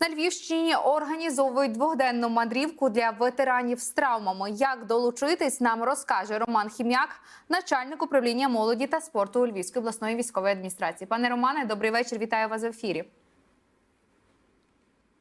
На Львівщині організовують двохденну мандрівку для ветеранів з травмами. Як долучитись, нам розкаже Роман Хім'як, начальник управління молоді та спорту у Львівської обласної військової адміністрації. Пане Романе, добрий вечір. Вітаю вас в ефірі.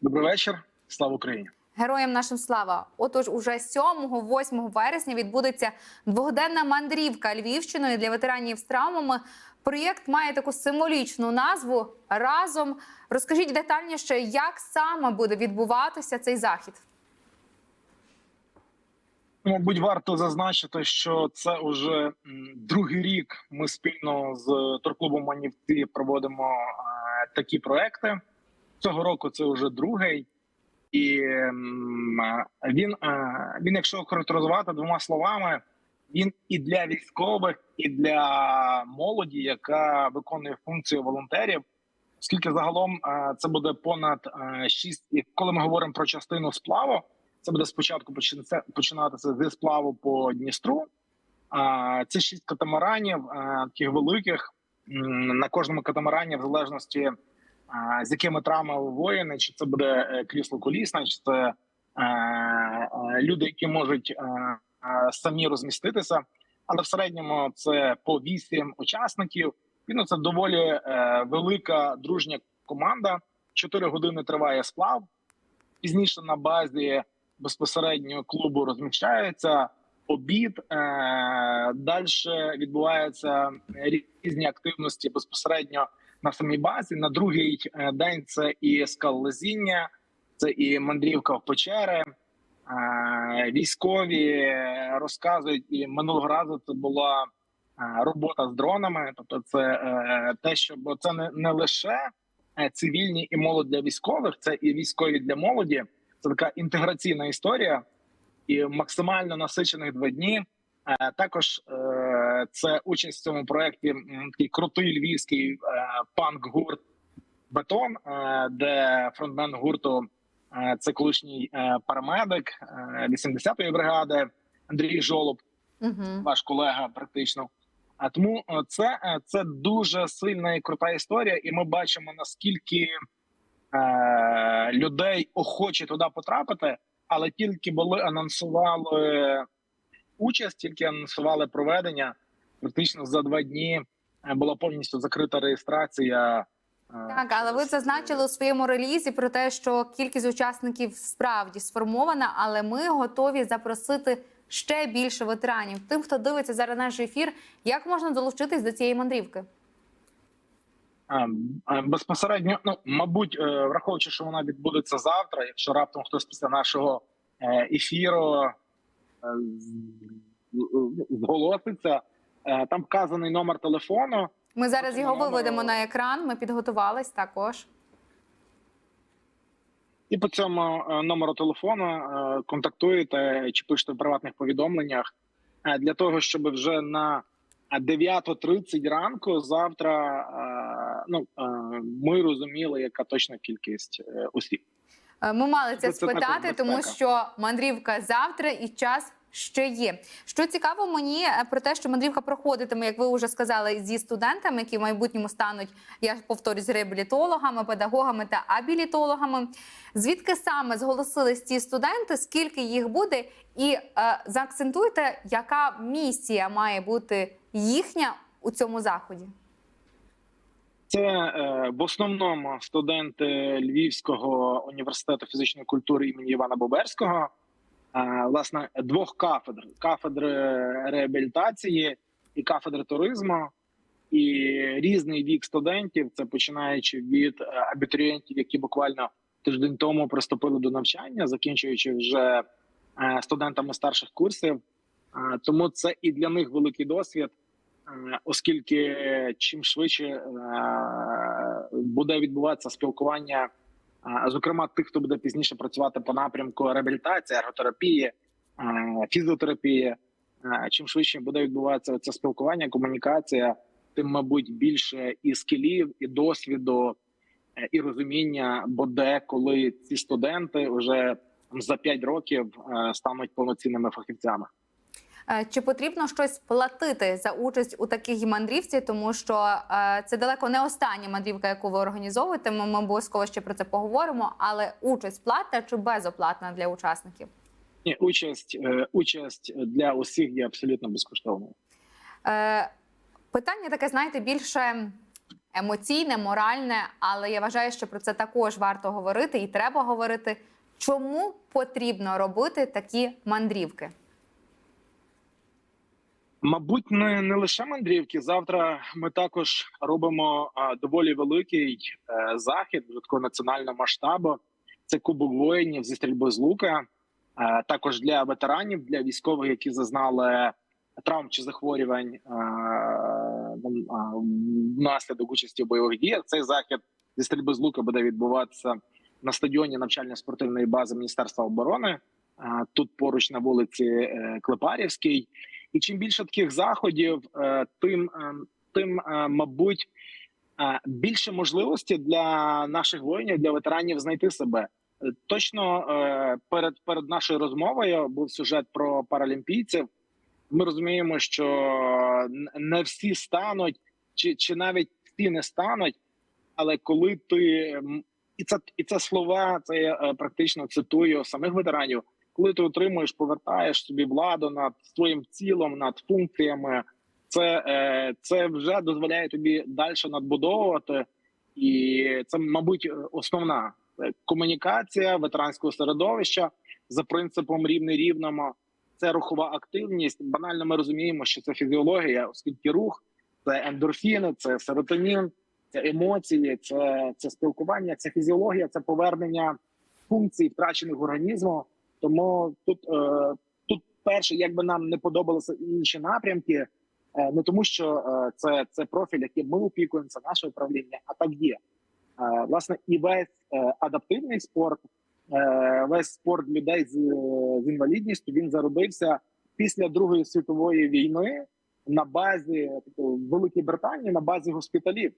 Добрий вечір. Слава Україні. Героям нашим слава! Отож, уже 7-8 вересня відбудеться двохденна мандрівка Львівщиною для ветеранів з травмами. Проєкт має таку символічну назву разом. Розкажіть детальніше, як саме буде відбуватися цей захід. Ну, Мабуть, варто зазначити, що це уже другий рік. Ми спільно з торклубом Манівці проводимо е, такі проекти. Цього року це вже другий, і він, він, якщо охарактеризувати двома словами, він і для військових, і для молоді, яка виконує функцію волонтерів. Оскільки загалом це буде понад е, шість, і коли ми говоримо про частину сплаву, це буде спочатку починатися зі сплаву по Дністру. Це шість катамаранів, таких великих. На кожному катамарані, в залежності з якими травмами воїни, чи це буде е, крісло колісне, чи це е, е, люди, які можуть самі розміститися. Але в середньому це по вісім учасників. Він це доволі велика дружня команда. Чотири години триває сплав. Пізніше на базі безпосередньо клубу розміщається обід. Далі відбуваються різні активності безпосередньо на самій базі. На другий е, день це і скалолазіння, це і мандрівка в печери. Е, Військові розказують, і минулого разу це була е, робота з дронами. Тобто, це е, те, що бо це не, не лише е, цивільні і молодь для військових, це і військові для молоді. Це така інтеграційна історія і максимально насичених два дні. Е, Також е, це участь в цьому проєкті такий крутий львівський е, панк-гурт Бетон, е, де фронтмен гурту е, це колишній е, парамедик е, 80-ї бригади Андрій Жолоб Угу. ваш колега, практично. А тому це, це дуже сильна і крута історія, і ми бачимо наскільки е, людей охоче туди потрапити, але тільки були анонсували участь, тільки анонсували проведення. Практично за два дні була повністю закрита реєстрація. е, Так, але ви зазначили у своєму релізі про те, що кількість учасників справді сформована, але ми готові запросити ще більше ветеранів. Тим, хто дивиться зараз наш ефір, як можна долучитись до цієї мандрівки? А, а, Безпосередньо, ну мабуть, е, враховуючи, що вона відбудеться завтра. Якщо раптом хтось після нашого е, ефіру е, зголоситься, е, там вказаний номер телефону. Ми зараз його цьому виведемо на екран. Ми підготувались також. І по цьому е, номеру телефону е, контактуєте чи пишете в приватних повідомленнях е, для того, щоб вже на 9.30 ранку завтра е, ну е, ми розуміли, яка точна кількість е, осіб. Е, Ми мали це Це спитати, тому що мандрівка завтра і час ще є. Що цікаво мені е, про те, що мандрівка проходитиме, як ви вже сказали, зі студентами, які в майбутньому стануть, я повторюсь, реабілітологами, педагогами та абілітологами. Звідки саме зголосились ці студенти? Скільки їх буде? І е, заакцентуйте, яка місія має бути їхня у цьому заході? Це е, в основному студенти Львівського університету фізичної культури імені Івана Боберського. Е, власне, двох кафедр: кафедри реабілітації і кафедри туризму. І різний вік студентів, це починаючи від е, абітурієнтів, які буквально тиждень тому приступили до навчання, закінчуючи вже е, студентами старших курсів. Е, Тому це і для них великий досвід. Е, оскільки чим швидше е, буде відбуватися спілкування, е, зокрема тих, хто буде пізніше працювати по напрямку реабілітації, ерготерапії, фізіотерапії, чим швидше буде відбуватися це спілкування, комунікація, тим, мабуть, більше і скілів, і досвіду, е, і розуміння буде, коли ці студенти вже за 5 років е, стануть повноцінними фахівцями. Е, Чи потрібно щось платити за участь у такій мандрівці, тому що е, це далеко не остання мандрівка, яку ви організовуєте. Ми, ми обов'язково ще про це поговоримо. Але участь платна чи безоплатна для учасників? Ні, участь е, участь для усіх є абсолютно безкоштовною. Питання таке, знаєте, більше емоційне, моральне, але я вважаю, що про це також варто говорити і треба говорити. Чому потрібно робити такі мандрівки? Мабуть, не, не лише мандрівки. Завтра ми також робимо а, доволі великий е, захід такого національного масштабу. Це Кубок воїнів зі стрільби з лука. Е, також для ветеранів, для військових, які зазнали травм чи захворювань е, ну, внаслідок участі в бойових діях. Цей захід зі стрільби з лука буде відбуватися на стадіоні навчально-спортивної бази Міністерства оборони. Е, тут поруч на вулиці е, Клепарівській. І чим більше таких заходів, е, тим е, тим, е, мабуть, більше можливості для наших воїнів, для ветеранів знайти себе. Точно перед перед нашою розмовою був сюжет про паралімпійців. Ми розуміємо, що не всі стануть, чи, чи навіть всі не стануть. Але коли ти і це і це слова, це я практично цитую самих ветеранів коли ти отримуєш, повертаєш собі владу над своїм тілом, над функціями, це, е, це вже дозволяє тобі далі надбудовувати, і це, мабуть, основна е, комунікація ветеранського середовища за принципом рівний рівному. Це рухова активність. Банально ми розуміємо, що це фізіологія, оскільки рух це ендорфіни, це серотонін, це емоції, це, це спілкування, це фізіологія, це повернення функцій, втрачених організму. Тому тут, е, тут перше, як би нам не подобалися інші напрямки, е, не тому, що е, це, це профіль, яким ми опікуємося, наше управління, а так є. Е, власне, і весь е, адаптивний спорт, е, весь спорт людей з, з інвалідністю він зародився після Другої світової війни на базі тобто, Великій Британії, на базі госпіталів.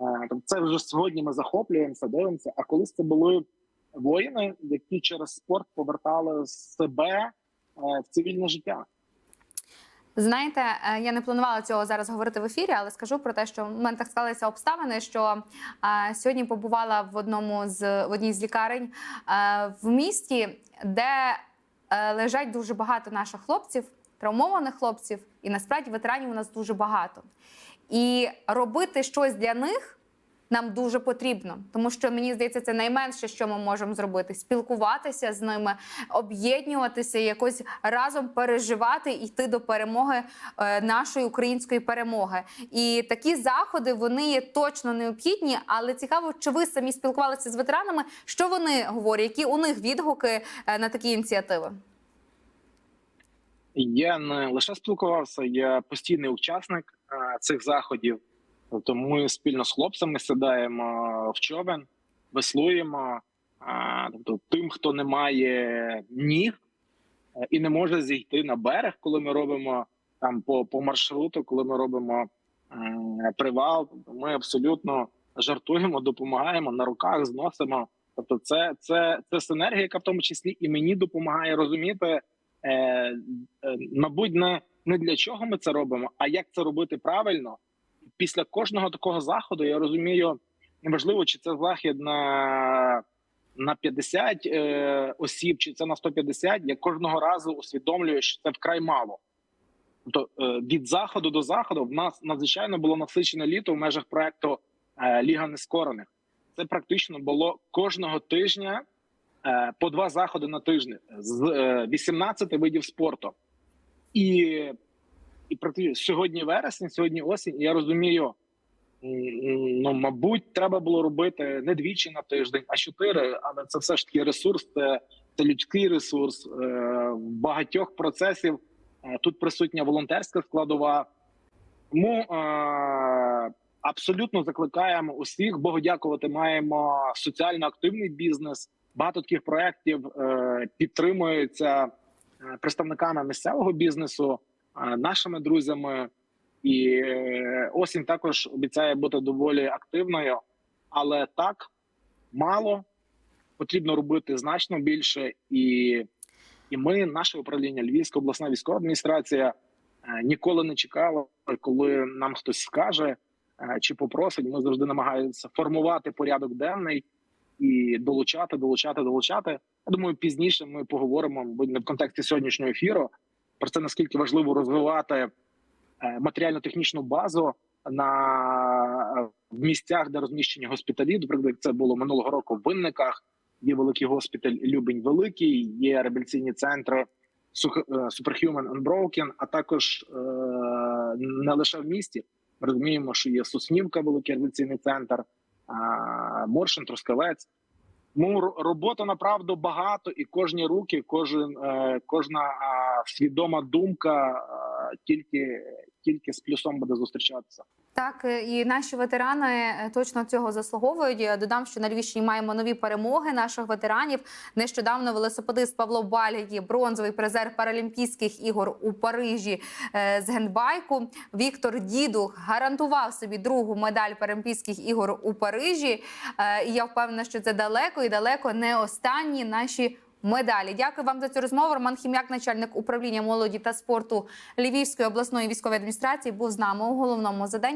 Е, тобто це вже сьогодні ми захоплюємося, дивимося. А колись це були воїни, які через спорт повертали себе е, в цивільне життя. Знаєте, е, я не планувала цього зараз говорити в ефірі, але скажу про те, що в мене так склалися обставини, що е, сьогодні побувала в одному з в одній з лікарень е, в місті, де е, лежать дуже багато наших хлопців, травмованих хлопців, і насправді ветеранів у нас дуже багато. І робити щось для них нам дуже потрібно, тому що мені здається, це найменше, що ми можемо зробити: спілкуватися з ними, об'єднуватися, якось разом переживати і йти до перемоги е, нашої української перемоги. І такі заходи вони є точно необхідні. Але цікаво, чи ви самі спілкувалися з ветеранами? Що вони говорять? Які у них відгуки е, на такі ініціативи? Я не лише спілкувався, я постійний учасник е, цих заходів. Тобто, ми спільно з хлопцями сідаємо в човен, веслуємо. Е, тобто, тим, хто не має ніг е, і не може зійти на берег, коли ми робимо там по, по маршруту, коли ми робимо е, привал, тобто ми абсолютно жартуємо, допомагаємо на руках, зносимо. Тобто, це, це, це синергія, яка в тому числі і мені допомагає розуміти. Е, е, мабуть, не, не для чого ми це робимо, а як це робити правильно. Після кожного такого заходу я розумію, неважливо, чи це захід на на 50 е, осіб, чи це на 150, Я кожного разу усвідомлюю, що це вкрай мало. Тобто е, від заходу до заходу в нас надзвичайно було насичене літо в межах проекту е, Ліга Нескорених. Це практично було кожного тижня е, по два заходи на тиждень з е, 18 видів спорту. І і практично сьогодні вересень, сьогодні осінь. і Я розумію, ну мабуть, треба було робити не двічі на тиждень, а чотири. Але це все ж таки ресурс, це, це людський ресурс е, багатьох процесів. Е, тут присутня волонтерська складова. Тому е, абсолютно закликаємо усіх. Богу дякувати, маємо соціально активний бізнес. Багато таких проєктів е, підтримуються е, представниками місцевого бізнесу, нашими друзями. І е, осінь також обіцяє бути доволі активною, але так мало потрібно робити значно більше і І ми, наше управління, Львівська обласна військова адміністрація, е, ніколи не чекала, коли нам хтось скаже е, чи попросить. Ми завжди намагаємося формувати порядок денний і долучати, долучати, долучати. Я думаю, пізніше ми поговоримо не в контексті сьогоднішнього ефіру про це наскільки важливо розвивати е, матеріально-технічну базу на е, місцях, де розміщені госпіталі. Наприклад, це було минулого року в Винниках. Є великий госпіталь Любень Великий, є реабілітаційні центри е, Superhuman Unbroken, а також е, не лише в місті. Ми розуміємо, що є Соснівка, великий реабілітаційний центр, а, Моршин, Трускавець. Тому робота направду багато, і кожні руки, кожен е, кожна свідома думка тільки тільки з плюсом буде зустрічатися. Так, е, і наші ветерани е, точно цього заслуговують. Додам, що на Львівщині маємо нові перемоги наших ветеранів. Нещодавно велосипедист Павло Балягі, бронзовий призер Паралімпійських ігор у Парижі е, з гендбайку. Віктор Дідух гарантував собі другу медаль Паралімпійських ігор у Парижі. Е, І я впевнена, що це далеко і далеко не останні наші. Медалі, дякую вам за цю розмову. Роман Хім'як, начальник управління молоді та спорту Львівської обласної військової адміністрації, був з нами у головному заданні.